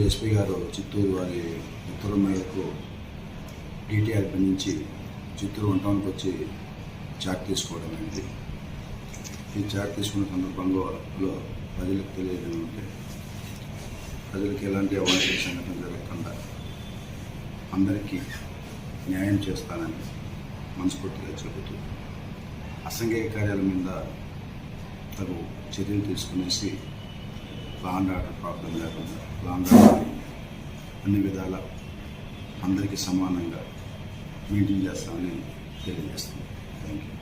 SP గారు చిత్తూరు వారి ఉత్తర్వు మేరకు డిటిఆర్పి నుంచి చిత్తూరు వన్ టౌన్కి వచ్చి చాట్ తీసుకోవడం అయింది ఈ చాట్ తీసుకున్న సందర్భంలో ప్రజలకు తెలియదు ఉంటే ప్రజలకు ఎలాంటి అవాంఛనీయ సంఘటన జరగకుండా అందరికీ న్యాయం చేస్తానని మనస్ఫూర్తిగా చెబుతూ అసంఘిక కార్యాల మీద తగు చర్యలు తీసుకునేసి లాండ్ ఆర్డర్ ప్రాబ్లం లేకుండా లాండ్ ఆర్డర్ అన్ని విధాల అందరికీ సమానంగా మీటింగ్ చేస్తామని తెలియజేస్తుంది. Thank you